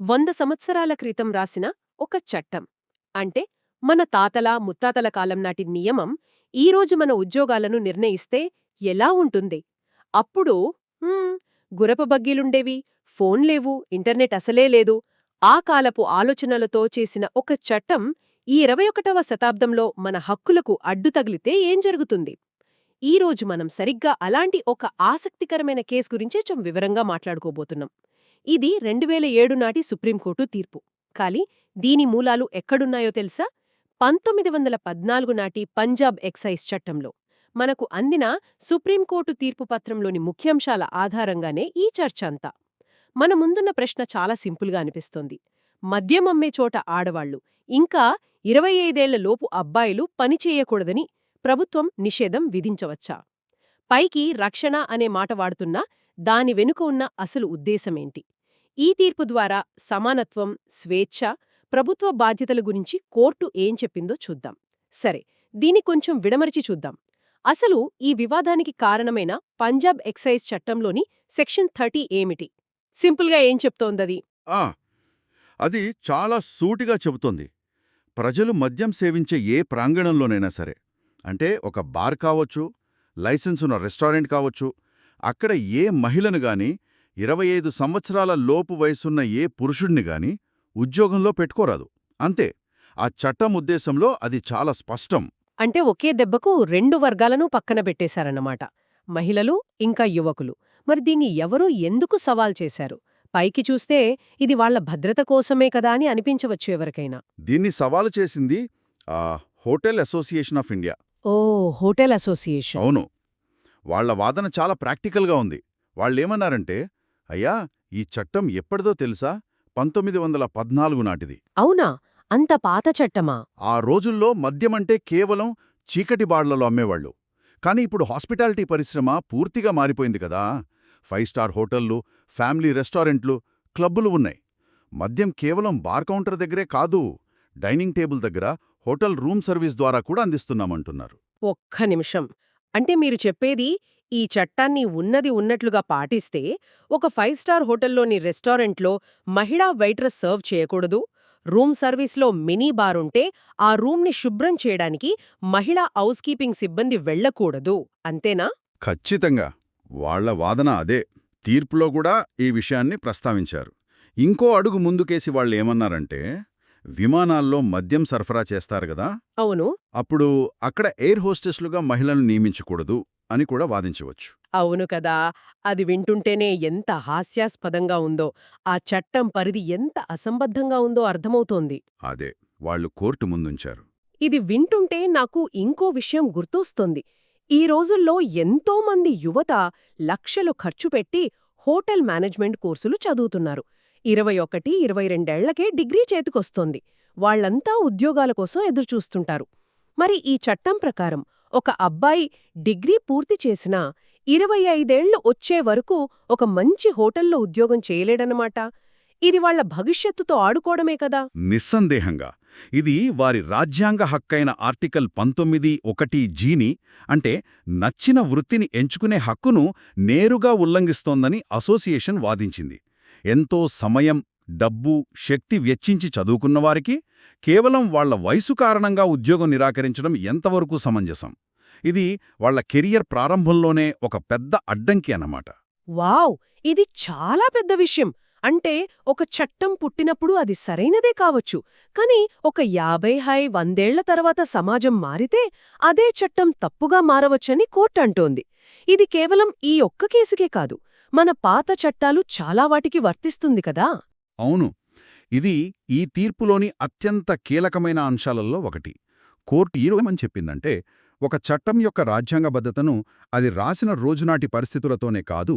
వంద సంవత్సరాల క్రితం రాసిన ఒక చట్టం. అంటే మన తాతల ముత్తాతల కాలం నాటి నియమం ఈరోజు మన ఉద్యోగాలను నిర్ణయిస్తే ఎలా ఉంటుంది? అప్పుడు హ్మ్, గురప బగ్గీలుండేవి ఫోన్ లేవు ఇంటర్నెట్ అసలే లేదు. ఆ కాలపు ఆలోచనలతో చేసిన ఒక చట్టం ఈ ఇరవై ఒకటవ శతాబ్దంలో మన హక్కులకు అడ్డు తగిలితే ఏం జరుగుతుంది? ఈరోజు మనం సరిగ్గా అలాంటి ఒక ఆసక్తికరమైన కేసు గురించే చం వివరంగా మాట్లాడుకోబోతున్నాం. ఇది రెండువేల ఏడు నాటి సుప్రీంకోర్టు తీర్పు. కాలి దీని మూలాలు ఎక్కడున్నాయో తెలుసా? పంతొమ్మిది వందల పద్నాలుగు నాటి పంజాబ్ ఎక్సైజ్ చట్టంలో. మనకు అందిన సుప్రీంకోర్టు తీర్పు పత్రంలోని ముఖ్యాంశాల ఆధారంగానే ఈ చర్చ అంతా. మన ముందున్న ప్రశ్న చాలా సింపుల్గా అనిపిస్తోంది. మద్యం అమ్మే చోట ఆడవాళ్ళు ఇంకా ఇరవై ఐదేళ్ళ లోపు అబ్బాయిలు పనిచేయకూడదని ప్రభుత్వం నిషేధం విధించవచ్చా? పైకి రక్షణ అనే మాట వాడుతున్నా దాని వెనుక ఉన్న అసలు ఉద్దేశమేంటి ఈ తీర్పు ద్వారా సమానత్వం స్వేచ్ఛ ప్రభుత్వ బాధ్యతల గురించి కోర్టు ఏం చెప్పిందో చూద్దాం. సరే దీని కొంచెం విడమరిచి చూద్దాం. అసలు ఈ వివాదానికి కారణమైన పంజాబ్ ఎక్సైజ్ చట్టంలోని సెక్షన్ థర్టీ ఏమిటి? సింపుల్గా ఏం చెప్తోందది? ఆ అది చాలా సూటిగా చెబుతోంది. ప్రజలు మద్యం సేవించే ఏ ప్రాంగణంలోనైనా సరే అంటే ఒక బార్ కావచ్చు లైసెన్స్ ఉన్న రెస్టారెంట్ కావచ్చు అక్కడ ఏ మహిళను గాని ఇరవై ఐదు సంవత్సరాల లోపు వయసున్న ఏ పురుషుణ్ణి గాని ఉద్యోగంలో పెట్టుకోరాదు. అంతే ఆ చట్టం ఉద్దేశంలో అది చాలా స్పష్టం. అంటే ఒకే దెబ్బకు రెండు వర్గాలను పక్కన పెట్టేశారన్నమాట. మహిళలు ఇంకా యువకులు. మరి దీన్ని ఎవరూ ఎందుకు సవాల్ చేశారు? పైకి చూస్తే ఇది వాళ్ళ భద్రత కోసమే కదా అని అనిపించవచ్చు ఎవరికైనా. దీన్ని సవాలు చేసింది ఆ హోటల్ అసోసియేషన్ ఆఫ్ ఇండియా. ఓ హోటల్ అసోసియేషన్. అవును. వాళ్ళ వాదన చాలా ప్రాక్టికల్గా ఉంది. వాళ్ళేమన్నారంటే అయ్యా ఈ చట్టం ఎప్పటిదో తెలుసా? పంతొమ్మిది వందల పద్నాలుగు నాటిది. అవునా? అంత పాత చట్టమా? ఆ రోజుల్లో మద్యమంటే కేవలం చీకటి బాడ్లలో అమ్మేవాళ్ళు. కానీ ఇప్పుడు హాస్పిటాలిటీ పరిశ్రమ పూర్తిగా మారిపోయింది కదా. ఫైవ్ స్టార్ హోటళ్ళు ఫ్యామిలీ రెస్టారెంట్లు క్లబ్బులు ఉన్నాయి. మద్యం కేవలం బార్ కౌంటర్ దగ్గరే కాదు డైనింగ్ టేబుల్ దగ్గర హోటల్ రూమ్ సర్వీస్ ద్వారా కూడా అందిస్తున్నామంటున్నారు. ఒక్క నిమిషం. అంటే మీరు చెప్పేది ఈ చట్టాన్ని ఉన్నది ఉన్నట్లుగా పాటిస్తే ఒక ఫైవ్ స్టార్ హోటల్లోని రెస్టారెంట్లో మహిళా వెయిట్రస్ సర్వ్ చేయకూడదు. రూమ్ సర్వీస్లో మినీ బార్ ఉంటే ఆ రూమ్ని శుభ్రం చేయడానికి మహిళా హౌస్ కీపింగ్ సిబ్బంది వెళ్ళకూడదు అంతేనా? ఖచ్చితంగా. వాళ్ళ వాదన అదే. తీర్పులో కూడా ఈ విషయాన్ని ప్రస్తావించారు. ఇంకో అడుగు ముందుకేసి వాళ్ళు ఏమన్నారంటే విమానాల్లో మద్యం సరఫరా చేస్తారు గదా అవును. అప్పుడు అక్కడ ఎయిర్ హోస్టెస్లుగా మహిళలను నియమించకూడదు. అని కూడా వాదించవచ్చు. అవును కదా! అది వింటుంటేనే ఎంత హాస్యాస్పదంగా ఉందో ఆ చట్టం పరిధి ఎంత అసంబద్ధంగా ఉందో అర్థమవుతోంది. అదే వాళ్ళు కోర్టు ముందుంచారు. ఇది వింటుంటే నాకు ఇంకో విషయం గుర్తొస్తోంది. ఈ రోజుల్లో ఎంతోమంది యువత లక్షలు ఖర్చు పెట్టి హోటల్ మేనేజ్మెంట్ కోర్సులు చదువుతున్నారు. ఇరవై ఒకటి ఇరవై రెండేళ్ళకే డిగ్రీ చేతికొస్తోంది. వాళ్ళంతా ఉద్యోగాల కోసం ఎదురుచూస్తుంటారు. మరి ఈ చట్టం ప్రకారం ఒక అబ్బాయి డిగ్రీ పూర్తి చేసినా ఇరవై ఐదేళ్ళు వచ్చే వరకు ఒక మంచి హోటల్లో ఉద్యోగం చేయలేడనమాట ఇది వాళ్ళ భవిష్యత్తుతో ఆడుకోవడమే కదా. నిస్సందేహంగా. ఇది వారి రాజ్యాంగ హక్కైన ఆర్టికల్ పంతొమ్మిది ఒకటి జీని అంటే నచ్చిన వృత్తిని ఎంచుకునే హక్కును నేరుగా ఉల్లంఘిస్తోందని అసోసియేషన్ వాదించింది. ఎంతో సమయం డబ్బు శక్తి వెచ్చించి చదువుకున్నవారికి కేవలం వాళ్ళ వయసు కారణంగా ఉద్యోగం నిరాకరించడం ఎంతవరకు సమంజసం? ఇది వాళ్ళ కెరియర్ ప్రారంభంలోనే ఒక పెద్ద అడ్డంకి అన్నమాట. వావ్! ఇది చాలా పెద్ద విషయం. అంటే ఒక చట్టం పుట్టినప్పుడు అది సరైనదే కావచ్చు. కాని ఒక యాభై హై వందేళ్ళ తర్వాత సమాజం మారితే అదే చట్టం తప్పుగా మారవచ్చని కోర్టు అంటోంది. ఇది కేవలం ఈ ఒక్క కేసుకే కాదు. మన పాత చట్టాలు చాలా వాటికి వర్తిస్తుంది కదా! అవును. ఇది ఈ తీర్పులోని అత్యంత కీలకమైన అంశాలలో ఒకటి. కోర్టు ఈరోమని చెప్పిందంటే ఒక చట్టం యొక్క రాజ్యాంగబద్ధతను అది రాసిన రోజునాటి పరిస్థితులతోనే కాదు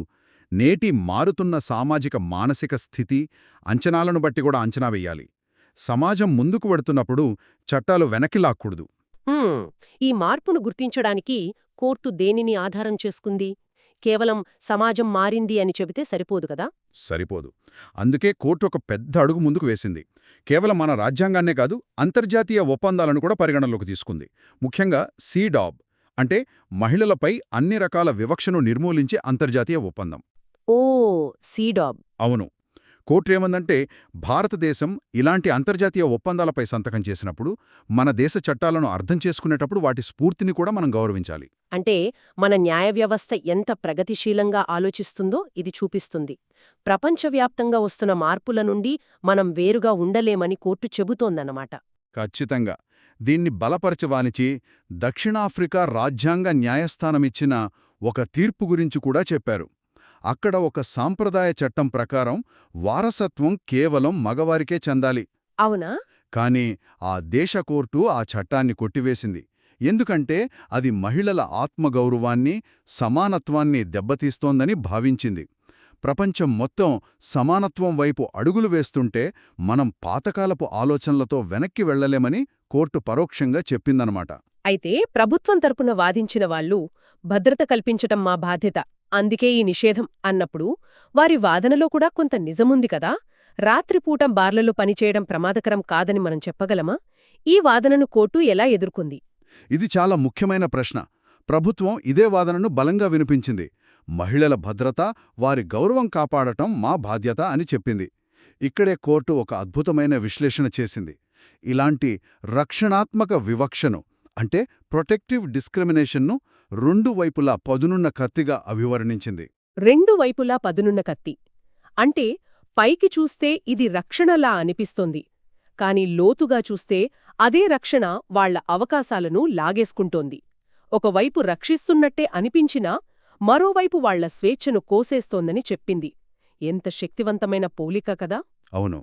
నేటి మారుతున్న సామాజిక మానసిక స్థితి అంచనాలను బట్టి కూడా అంచనా వెయ్యాలి సమాజం ముందుకు వెడుతున్నప్పుడు చట్టాలు వెనక్కి లాక్కూడదు. ఈ మార్పును గుర్తించడానికి కోర్టు దేనిని ఆధారం చేసుకుంది? కేవలం సమాజం మారింది అని చెబితే సరిపోదు కదా? సరిపోదు. అందుకే కోర్టు ఒక పెద్ద అడుగు ముందుకు వేసింది. కేవలం మన రాజ్యాంగాన్నే కాదు అంతర్జాతీయ ఒప్పందాలను కూడా పరిగణనలోకి తీసుకుంది. ముఖ్యంగా సీడాబ్ అంటే మహిళలపై అన్ని రకాల వివక్షను నిర్మూలించే అంతర్జాతీయ ఒప్పందం. ఓ సీడాబ్ అవును. కోర్టు ఏమందంటే భారతదేశం ఇలాంటి అంతర్జాతీయ ఒప్పందాలపై సంతకం చేసినప్పుడు మన దేశ చట్టాలను అర్థం చేసుకునేటప్పుడు వాటి స్ఫూర్తిని కూడా మనం గౌరవించాలి. అంటే మన న్యాయ వ్యవస్థ ఎంత ప్రగతిశీలంగా ఆలోచిస్తుందో ఇది చూపిస్తుంది. ప్రపంచవ్యాప్తంగా వస్తున్న మార్పుల నుండి మనం వేరుగా ఉండలేమని కోర్టు చెబుతోందన్నమాట. ఖచ్చితంగా. దీన్ని బలపరచవానిచి దక్షిణాఫ్రికా రాజ్యాంగ న్యాయస్థానమిచ్చిన ఒక తీర్పు గురించి కూడా చెప్పారు. అక్కడ ఒక సాంప్రదాయ చట్టం ప్రకారం వారసత్వం కేవలం మగవారికే చెందాలి. అవునా? కాని ఆ దేశ కోర్టు ఆ చట్టాన్ని కొట్టివేసింది. ఎందుకంటే అది మహిళల ఆత్మగౌరవాన్ని సమానత్వాన్ని దెబ్బతీస్తోందని భావించింది. ప్రపంచం మొత్తం సమానత్వం వైపు అడుగులు వేస్తుంటే మనం పాతకాలపు ఆలోచనలతో వెనక్కి వెళ్ళలేమని కోర్టు పరోక్షంగా చెప్పిందనమాట. అయితే ప్రభుత్వం తరపున వాదించిన వాళ్ళు భద్రత కల్పించటం మా బాధ్యత. అందుకే ఈ నిషేధం అన్నప్పుడు వారి వాదనలో కూడా కొంత నిజముంది కదా? రాత్రిపూట బార్లలో పనిచేయడం ప్రమాదకరం కాదని మనం చెప్పగలమా? ఈ వాదనను కోర్టు ఎలా ఎదుర్కొంది? ఇది చాలా ముఖ్యమైన ప్రశ్న. ప్రభుత్వం ఇదే వాదనను బలంగా వినిపించింది. మహిళల భద్రత వారి గౌరవం కాపాడటం మా బాధ్యత అని చెప్పింది. ఇక్కడే కోర్టు ఒక అద్భుతమైన విశ్లేషణ చేసింది. ఇలాంటి రక్షణాత్మక వివక్షను అంటే ప్రొటెక్టివ్ డిస్క్రిమినేషన్ను రెండు వైపులా పదునున్న కత్తిగా అభివర్ణించింది. రెండు వైపులా పదునున్న కత్తి. అంటే పైకి చూస్తే ఇది రక్షణలా అనిపిస్తోంది. కాని లోతుగా చూస్తే అదే రక్షణ వాళ్ళ అవకాశాలను లాగేసుకుంటోంది. ఒకవైపు రక్షిస్తున్నట్టే అనిపించినా మరోవైపు వాళ్ళ స్వేచ్ఛను కోసేస్తోందని చెప్పింది. ఎంత శక్తివంతమైన పోలిక కదా! అవును.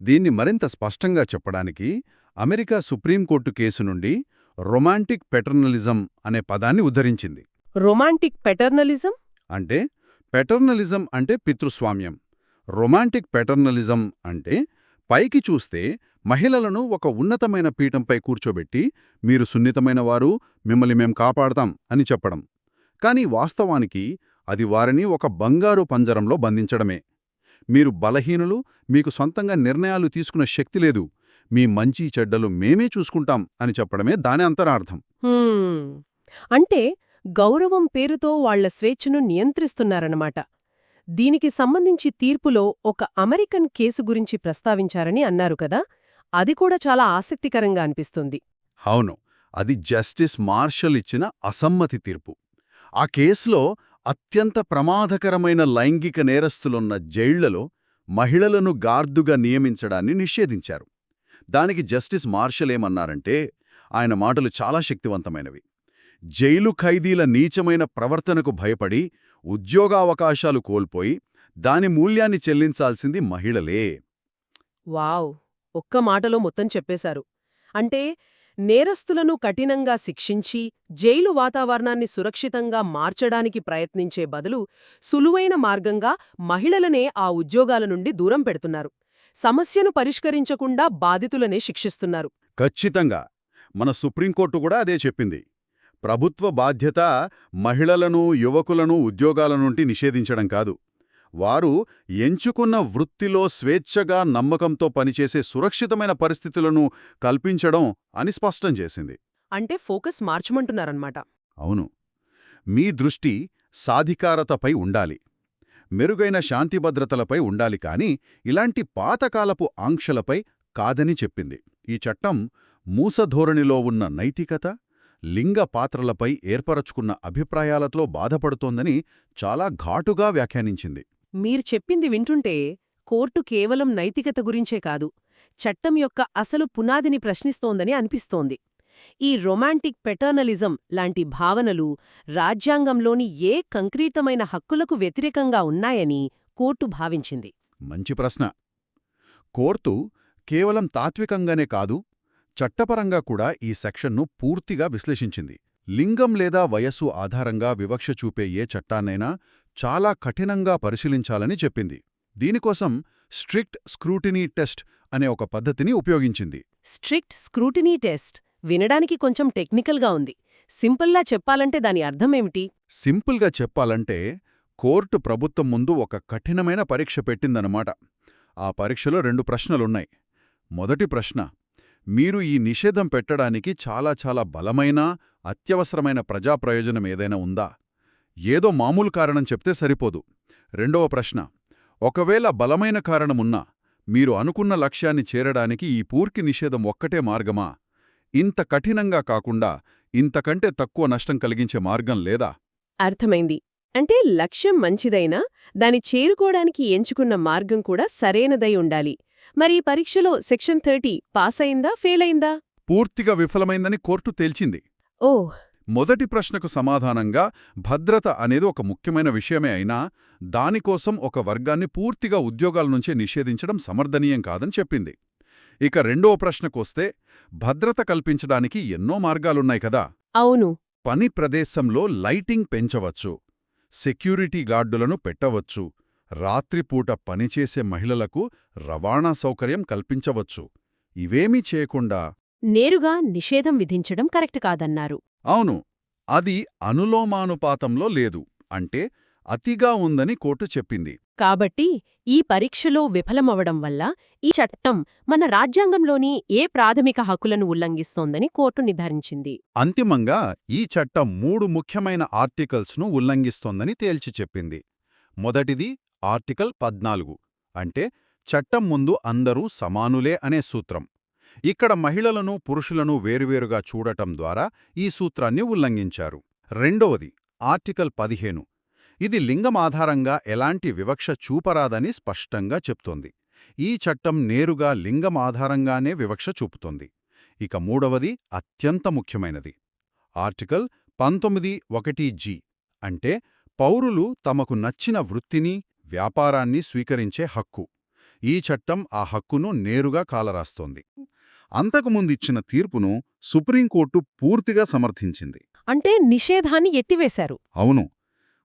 దీన్ని మరింత స్పష్టంగా చెప్పడానికి అమెరికా సుప్రీంకోర్టు కేసు నుండి రొమాంటిక్ పెటర్నలిజం అనే పదాన్ని ఉద్ధరించింది. రొమాంటిక్ పెటర్నలిజం? అంటే పెటర్నలిజం అంటే పితృస్వామ్యం. రొమాంటిక్ పెటర్నలిజం అంటే పైకి చూస్తే మహిళలను ఒక ఉన్నతమైన పీఠంపై కూర్చోబెట్టి మీరు సున్నితమైన వారు మిమ్మల్ని మేం కాపాడతాం అని చెప్పడం. కాని వాస్తవానికి అది వారిని ఒక బంగారు పంజరంలో బంధించడమే. మీరు బలహీనులు మీకు సొంతంగా నిర్ణయాలు తీసుకునే శక్తి లేదు. మీ మంచి చెడ్డలు మేమే చూసుకుంటాం అని చెప్పడమే దాని అంతరార్థం. అంటే గౌరవం పేరుతో వాళ్ళ స్వేచ్ఛను నియంత్రిస్తున్నారన్నమాట. దీనికి సంబంధించి తీర్పులో ఒక అమెరికన్ కేసు గురించి ప్రస్తావించారని అన్నారు కదా అది కూడా చాలా ఆసక్తికరంగా అనిపిస్తుంది. అవును. అది జస్టిస్ మార్షల్ ఇచ్చిన అసమ్మతి తీర్పు. ఆ కేసులో అత్యంత ప్రమాదకరమైన లైంగిక నేరస్తులున్న జైళ్ళలో మహిళలను గార్దుగా నియమించడాన్ని నిషేధించారు. దానికి జస్టిస్ మార్షల్ ఏమన్నారంటే ఆయన మాటలు చాలా శక్తివంతమైనవి. జైలు ఖైదీల నీచమైన ప్రవర్తనకు భయపడి ఉద్యోగావకాశాలు కోల్పోయి దాని మూల్యాన్ని చెల్లించాల్సింది మహిళలే. వావ్! ఒక్క మాటలో మొత్తం చెప్పేశారు. అంటే నేరస్తులను కఠినంగా శిక్షించి జైలు వాతావరణాన్ని సురక్షితంగా మార్చడానికి ప్రయత్నించే బదులు సులువైన మార్గంగా మహిళలనే ఆ ఉద్యోగాల నుండి దూరం పెడుతున్నారు. సమస్యను పరిష్కరించకుండా బాధితులనే శిక్షిస్తున్నారు. ఖచ్చితంగా. మన సుప్రీంకోర్టు కూడా అదే చెప్పింది. ప్రభుత్వ బాధ్యత మహిళలను యువకులను ఉద్యోగాల నుండి నిషేధించడం కాదు. వారు ఎంచుకున్న వృత్తిలో స్వేచ్ఛగా నమ్మకంతో పనిచేసే సురక్షితమైన పరిస్థితులను కల్పించడం అని స్పష్టం చేసింది. అంటే ఫోకస్ మార్చమంటున్నారన్నమాట. అవును. మీ దృష్టి సాధికారతపై ఉండాలి. మెరుగైన శాంతిభద్రతలపై ఉండాలి కాని ఇలాంటి పాతకాలపు ఆంక్షలపై కాదని చెప్పింది. ఈ చట్టం మూసధోరణిలో ఉన్న నైతికత లింగ పాత్రలపై ఏర్పరచుకున్న అభిప్రాయాలతో బాధపడుతోందని చాలా ఘాటుగా వ్యాఖ్యానించింది. మీరు చెప్పింది వింటుంటే కోర్టు కేవలం నైతికత గురించే కాదు చట్టం యొక్క అసలు పునాదిని ప్రశ్నిస్తోందని అనిపిస్తోంది. ఈ రొమాంటిక్ పెటర్నలిజం లాంటి భావనలు రాజ్యాంగంలోని ఏ కంక్రీతమైన హక్కులకు వ్యతిరేకంగా ఉన్నాయని కోర్టు భావించింది. మంచి ప్రశ్న. కోర్టు కేవలం తాత్వికంగానే కాదు చట్టపరంగా కూడా ఈ సెక్షన్ను పూర్తిగా విశ్లేషించింది. లింగం లేదా వయస్సు ఆధారంగా వివక్ష చూపే ఏ చట్టాన్నైనా చాలా కఠినంగా పరిశీలించాలని చెప్పింది. దీనికోసం స్ట్రిక్ట్ స్క్రూటినీ టెస్ట్ అనే ఒక పద్ధతిని ఉపయోగించింది. స్ట్రిక్ట్ స్క్రూటినీ టెస్ట్ వినడానికి కొంచెం టెక్నికల్గా ఉంది. సింపుల్లా చెప్పాలంటే దాని అర్థమేమిటి సింపుల్గా చెప్పాలంటే కోర్టు ప్రభుత్వం ముందు ఒక కఠినమైన పరీక్ష పెట్టిందన్నమాట. ఆ పరీక్షలో రెండు ప్రశ్నలున్నాయి. మొదటి ప్రశ్న మీరు ఈ నిషేధం పెట్టడానికి చాలా చాలా బలమైన అత్యవసరమైన ప్రజాప్రయోజనం ఏదైనా ఉందా? ఏదో మామూలు కారణం చెప్తే సరిపోదు. రెండవ ప్రశ్న ఒకవేళ బలమైన కారణమున్నా మీరు అనుకున్న లక్ష్యాన్ని చేరడానికి ఈ పూర్తి నిషేధం ఒక్కటే మార్గమా? ఇంత కఠినంగా కాకుండా ఇంతకంటే తక్కువ నష్టం కలిగించే మార్గం లేదా? అర్థమైంది. అంటే లక్ష్యం మంచిదైనా దాని చేరుకోవడానికి ఎంచుకున్న మార్గం కూడా సరైనదై ఉండాలి. మరి ఈ పరీక్షలో సెక్షన్ థర్టీ పాస్ అయిందా ఫెయిల్ అయిందా పూర్తిగా విఫలమైందని కోర్టు తేల్చింది. ఓ. మొదటి ప్రశ్నకు సమాధానంగా భద్రత అనేది ఒక ముఖ్యమైన విషయమే అయినా దానికోసం ఒక వర్గాన్ని పూర్తిగా ఉద్యోగాల నుంచే నిషేధించడం సమర్థనీయం కాదని చెప్పింది. ఇక రెండో ప్రశ్నకొస్తే భద్రత కల్పించడానికి ఎన్నో మార్గాలున్నాయి కదా. అవును. పని ప్రదేశంలో లైటింగ్ పెంచవచ్చు సెక్యూరిటీ గార్డులను పెట్టవచ్చు రాత్రిపూట పనిచేసే మహిళలకు రవాణా సౌకర్యం కల్పించవచ్చు. ఇవేమీ చేయకుండా నేరుగా నిషేధం విధించడం కరెక్ట్ కాదన్నారు. అవును అది అనులోమానుపాతంలో లేదు అంటే అతిగా ఉందని కోర్టు చెప్పింది. కాబట్టి ఈ పరీక్షలో విఫలమవడం వల్ల ఈ చట్టం మన రాజ్యాంగంలోని ఏ ప్రాథమిక హక్కులను ఉల్లంఘిస్తోందని కోర్టు నిర్ధారించింది. అంతిమంగా ఈ చట్టం మూడు ముఖ్యమైన ఆర్టికల్స్ను ఉల్లంఘిస్తోందని తేల్చి చెప్పింది. మొదటిది ఆర్టికల్ పద్నాలుగు అంటే చట్టం ముందు అందరూ సమానులే అనే సూత్రం. ఇక్కడ మహిళలను పురుషులను వేరువేరుగా చూడటం ద్వారా ఈ సూత్రాన్ని ఉల్లంఘించారు. రెండవది ఆర్టికల్ పదిహేను ఇది లింగం ఆధారంగా ఎలాంటి వివక్ష చూపరాదని స్పష్టంగా చెప్తోంది. ఈ చట్టం నేరుగా లింగం ఆధారంగానే వివక్ష చూపుతోంది. ఇక మూడవది అత్యంత ముఖ్యమైనది. ఆర్టికల్ పంతొమ్మిది ఒకటి జి అంటే పౌరులు తమకు నచ్చిన వృత్తిని వ్యాపారాన్ని స్వీకరించే హక్కు. ఈ చట్టం ఆ హక్కును నేరుగా కాలరాస్తోంది. అంతకుముందిచ్చిన తీర్పును సుప్రీంకోర్టు పూర్తిగా సమర్థించింది. అంటే నిషేధాన్ని ఎట్టివేశారు అవును.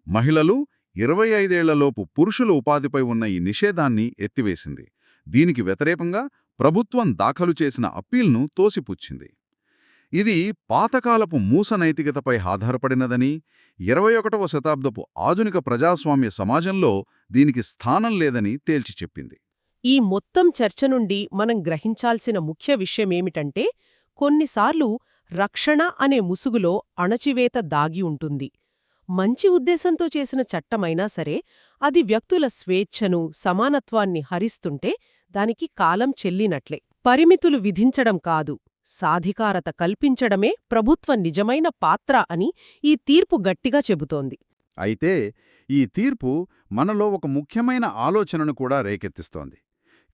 మహిళలు ఇరవై ఐదేళ్ళలోపు పురుషుల ఉపాధిపై ఉన్న ఈ నిషేధాన్ని ఎత్తివేసింది. దీనికి వ్యతిరేకంగా ప్రభుత్వం దాఖలు చేసిన అప్పీల్ను తోసిపుచ్చింది. ఇది పాతకాలపు మూస నైతికతపై ఆధారపడినదని ఇరవై ఒకటవ శతాబ్దపు ఆధునిక ప్రజాస్వామ్య సమాజంలో దీనికి స్థానం లేదని తేల్చి చెప్పింది. ఈ మొత్తం చర్చ నుండి మనం గ్రహించాల్సిన ముఖ్య విషయమేమిటంటే కొన్నిసార్లు రక్షణ అనే ముసుగులో అణచివేత దాగి ఉంటుంది. మంచి ఉద్దేశంతో చేసిన చట్టమైనా సరే అది వ్యక్తుల స్వేచ్ఛను సమానత్వాన్ని హరిస్తుంటే దానికి కాలం చెల్లినట్లే. పరిమితులు విధించడం కాదు సాధికారత కల్పించడమే ప్రభుత్వ నిజమైన పాత్ర అని ఈ తీర్పు గట్టిగా చెబుతోంది. అయితే ఈ తీర్పు మనలో ఒక ముఖ్యమైన ఆలోచనను కూడా రేకెత్తిస్తోంది.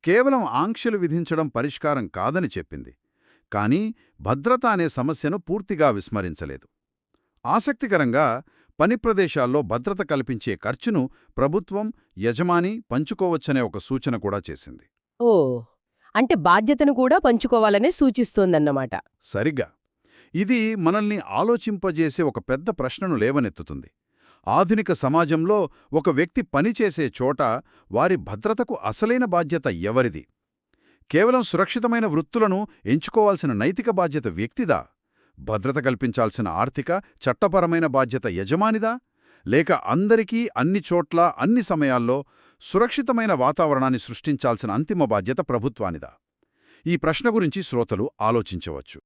కేవలం ఆంక్షలు విధించడం పరిష్కారం కాదని చెప్పింది. కానీ భద్రత అనే సమస్యను పూర్తిగా విస్మరించలేదు. ఆసక్తికరంగా పని ప్రదేశాల్లో భద్రత కల్పించే ఖర్చును ప్రభుత్వం యజమాని పంచుకోవచ్చనే ఒక సూచన కూడా చేసింది. ఓ అంటే బాధ్యతను కూడా పంచుకోవాలనే సూచిస్తోందన్నమాట. సరిగ్గా. ఇది మనల్ని ఆలోచింపజేసే ఒక పెద్ద ప్రశ్నను లేవనెత్తుతుంది. ఆధునిక సమాజంలో ఒక వ్యక్తి పనిచేసే చోట వారి భద్రతకు అసలైన బాధ్యత ఎవరిది? కేవలం సురక్షితమైన వృత్తులను ఎంచుకోవాల్సిన నైతిక బాధ్యత వ్యక్తిదా? భద్రత కల్పించాల్సిన ఆర్థిక చట్టపరమైన బాధ్యత యజమానిదా? లేక అందరికీ అన్ని చోట్ల అన్ని సమయాల్లో సురక్షితమైన వాతావరణాన్ని సృష్టించాల్సిన అంతిమ బాధ్యత ప్రభుత్వానిదా? ఈ ప్రశ్న గురించి శ్రోతలు ఆలోచించవచ్చు.